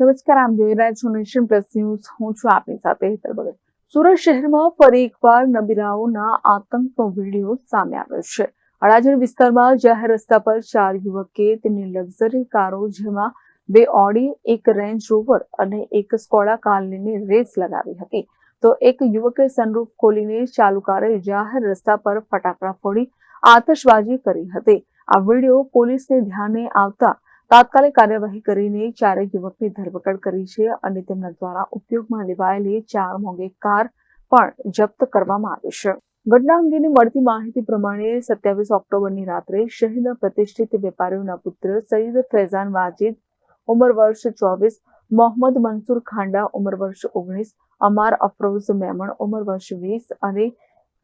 નમસ્કાર, આમ જોઈ રહ્યા છો નેશન પ્લસ હું છું આપની સાથે હેતર ભગત. સુરત શહેરમાં ફરી એકવાર નબીરાઓના આતંકનો વીડિયો સામે આવ્યો છે. અડાજણ વિસ્તારમાં જાહેર રસ્તા પર ચાર યુવકે તેમની લક્ઝરી કારો, જેમાં બે ઓડી, એક રેન્જ રોવર અને એક સ્કોડા કાર લઈને રેસ લગાવી હતી. તો એક યુવકે સનરૂફ ખોલીને ચાલુ કારે જાહેર રસ્તા પર ફટાકડા ફોડી આતશબાજી કરી હતી. આ વીડિયો પોલીસને ધ્યાને આવતા તાત્કાલિક કાર્યવાહી કરીને ચારેય યુવકની ધરપકડ કરી છે અને તેમના દ્વારા ઉપયોગમાં લેવાયેલી ચાર મોંઘી કાર પણ જપ્ત કરવામાં આવી છે. ઘટના અંગેની મળતી માહિતી પ્રમાણે સત્યાવીસ ઓક્ટોબરની રાત્રે શહેરના પ્રતિષ્ઠિત વેપારીઓના પુત્ર સઈદ ફૈઝાન વાજીદ, ઉંમર વર્ષ ચોવીસ, મોહમ્મદ મંસૂર ખાંડા, ઉંમર વર્ષ ઓગણીસ, અમાર અફરોઝ મેમણ, ઉંમર વર્ષ વીસ અને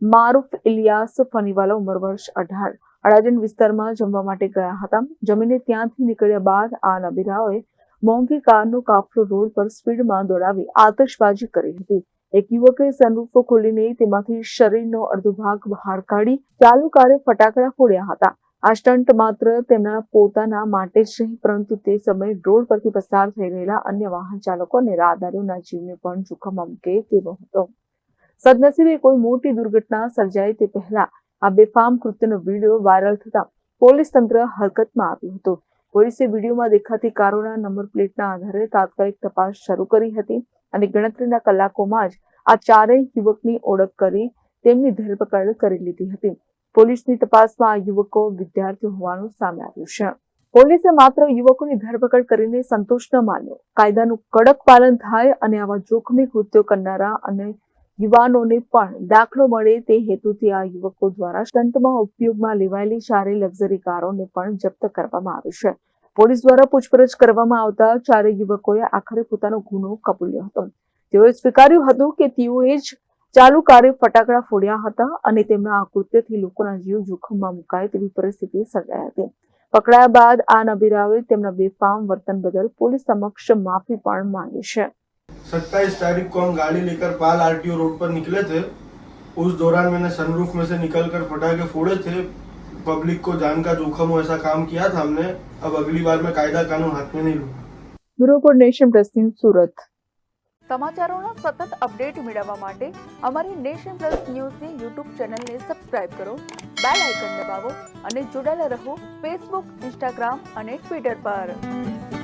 મારૂફ ઇલિયાસ ફનીવાલા, ઉંમર વર્ષ અઢાર. અડાજણ વિસ્તારમાં જમવા માટે ગયા હતા. જમીને ત્યાંથી નીકળ્યા બાદ આ નબીરાઓએ મોંઘી કારનો કાફલો રોડ પર સ્પીડમાં દોડાવી આતશબાજી કરી હતી. એક યુવકે સનરૂફ ખોલીને તેમાંથી શરીરનો અડધો ભાગ બહાર કાઢી ચાલુકારે ફટાકડા ફોડ્યા હતા. આ સ્ટન્ટ માત્ર તેમના પોતાના માટે જ નહીં, પરંતુ તે સમયે રોડ પરથી પસાર થઈ રહેલા અન્ય વાહન ચાલકોને રાહદારીઓના જીવને પણ જોખમમાં મૂકે તેવો હતો. સદનસીબે કોઈ મોટી દુર્ઘટના સર્જાય તે પહેલા આ બેફામ કૃત્યનો વીડિયો વાયરલ થતા પોલીસ તંત્ર હરકતમાં આવ્યું હતું. પોલીસે વિડીયોમાં દેખાતી કારોના નંબર પ્લેટના આધારે તાત્કાલિક તપાસ શરૂ કરી હતી અને ગણતરીના કલાકોમાં જ આ ચારેય યુવકની ઓળખ કરી તેમની ધરપકડ કરી લીધી હતી. પોલીસની તપાસમાં આ યુવકો વિદ્યાર્થીઓ હોવાનું સામે આવ્યું છે. પોલીસે માત્ર યુવકોની ધરપકડ કરીને સંતોષ ન માન્યો. કાયદાનું કડક પાલન થાય અને આવા જોખમી કૃત્યો કરનારા અને યુવાનોને પણ દાખલો મળે તે હેતુથી આ યુવકો દ્વારા સ્ટંટમાં ઉપયોગમાં લેવાયેલી ચારે લક્ઝરી કારોને પણ જપ્ત કરવામાં આવી છે. પોલીસ દ્વારા પૂછપરછ કરવામાં આવતા ચારે યુવકોએ આખરે પોતાનો ગુનો કબૂલ્યો હતો. તેઓએ સ્વીકાર્યું હતું કે તેઓએ જ ચાલુ કારે ફટાકડા ફોડ્યા હતા અને તેમના આ કૃત્યથી લોકોના જીવ જોખમમાં મુકાય તેવી પરિસ્થિતિ સર્જાઈ હતી. પકડાયા બાદ આ નબીરાઓએ તેમના બેફામ વર્તન બદલ પોલીસ સમક્ષ માફી પણ માંગી છે. सत्ताईस तारीख को हम गाड़ी लेकर पाल आरटीओ रोड पर निकले थे उस दौरान मैंने सनरूफ में से निकल कर पटाखे फोड़े थे पब्लिक को जान का जोखम हो ऐसा काम किया था हमने अब अगली बार मैं कायदा कानून हाथ में नहीं लूंगा bureau for nation plus news Surat સમાચારોના સતત અપડેટ મેળવવા માટે અમારી નેશન પ્લસ ન્યૂઝની યુટ્યુબ ચેનલને સબસ્ક્રાઇબ કરો બેલ આઇકન દબાવો અને જોડાયેલા રહો ફેસબુક ઇન્સ્ટાગ્રામ અને ટ્વિટર પર